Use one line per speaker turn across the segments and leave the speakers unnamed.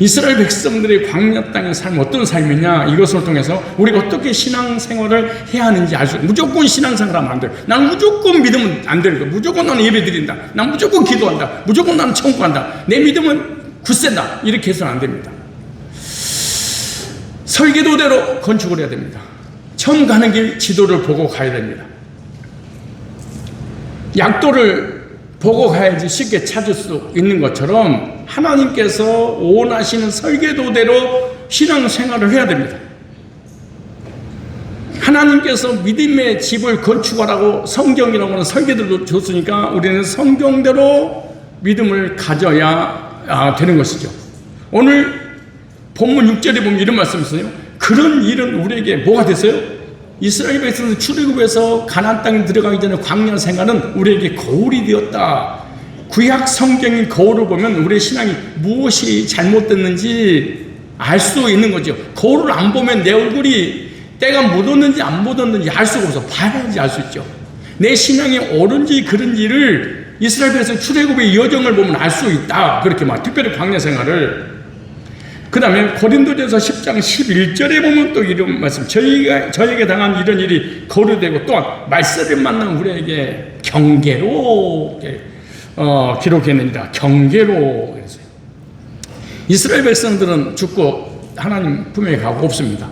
이스라엘 백성들의 광야 땅의 삶 어떤 삶이냐 이것을 통해서 우리가 어떻게 신앙생활을 해야 하는지 알 수. 무조건 신앙생활하면 안 돼요. 난 무조건 믿으면 안 되는 거예요. 무조건 나는 예배 드린다. 난 무조건 기도한다. 무조건 나는 청구한다. 내 믿음은 굳세다. 이렇게 해서는 안 됩니다. 설계도대로 건축을 해야 됩니다. 처음 가는 길 지도를 보고 가야 됩니다. 약도를 보고 가야지 쉽게 찾을 수 있는 것처럼 하나님께서 원하시는 설계도대로 신앙생활을 해야 됩니다. 하나님께서 믿음의 집을 건축하라고 성경이라고 하는 설계도를 줬으니까 우리는 성경대로 믿음을 가져야 아, 되는 것이죠. 오늘 본문 6절에 보면 이런 말씀이 있어요. 그런 일은 우리에게 뭐가 됐어요? 이스라엘 백성들 출애굽에서 가나안 땅에 들어가기 전에 광야 생활은 우리에게 거울이 되었다. 구약 성경인 거울을 보면 우리의 신앙이 무엇이 잘못됐는지 알 수 있는 거죠. 거울을 안 보면 내 얼굴이 때가 묻었는지 안 묻었는지 알 수가 없어. 봐야지 알 수 있죠. 내 신앙이 옳은지 그른지를 이스라엘 백성 출애굽의 여정을 보면 알 수 있다. 그렇게 말. 특별히 광야 생활을 그 다음에 고린도전서 10장 11절에 보면 또 이런 말씀 저희가 저에게 당한 이런 일이 거류되고 또한 말세를 만난 우리에게 경계로 어, 기록했느니라 경계로 그랬어요. 이스라엘 백성들은 죽고 하나님 품에 가고 없습니다.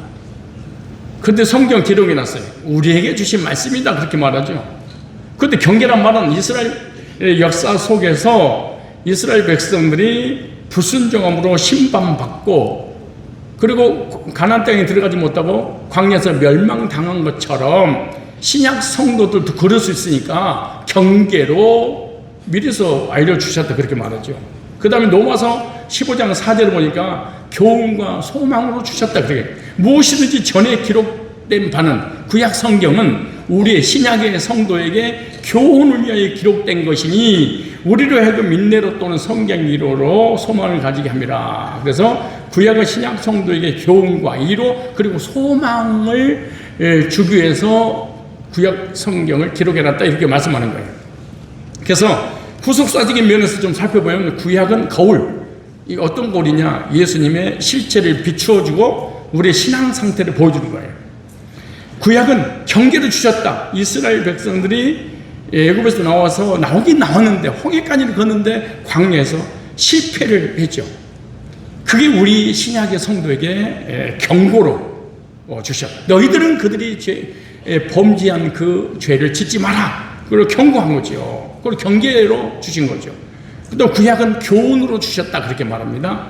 근데 성경 기록이 났어요. 우리에게 주신 말씀이다 그렇게 말하죠. 근데 경계란 말은 이스라엘 역사 속에서 이스라엘 백성들이 불순종함으로 심판받고 그리고 가나안 땅에 들어가지 못하고 광야에서 멸망당한 것처럼 신약 성도들도 그럴 수 있으니까 경계로 미리서 알려주셨다 그렇게 말하죠. 그 다음에 로마서 15장 4절을 보니까 교훈과 소망으로 주셨다 그렇게 무엇이든지 전에 기록된 바는 구약 성경은 우리의 신약의 성도에게 교훈을 위하여 기록된 것이니 우리로 하여금 인내로 또는 성경 위로로 소망을 가지게 합니다. 그래서 구약의 신약 성도에게 교훈과 위로 그리고 소망을 예, 주기 위해서 구약 성경을 기록해놨다 이렇게 말씀하는 거예요. 그래서 후속사적인 면에서 좀 살펴보면 구약은 거울. 이 어떤 거울이냐? 예수님의 실체를 비추어주고 우리의 신앙 상태를 보여주는 거예요. 구약은 경계를 주셨다. 이스라엘 백성들이 애굽에서 나와서 나오긴 나왔는데 홍해까지는 걷는데 광야에서 실패를 했죠. 그게 우리 신약의 성도에게 경고로 주셨다. 너희들은 그들이 죄, 범죄한 그 죄를 짓지 마라. 그걸 경고한 거죠. 그걸 경계로 주신 거죠. 또 구약은 교훈으로 주셨다 그렇게 말합니다.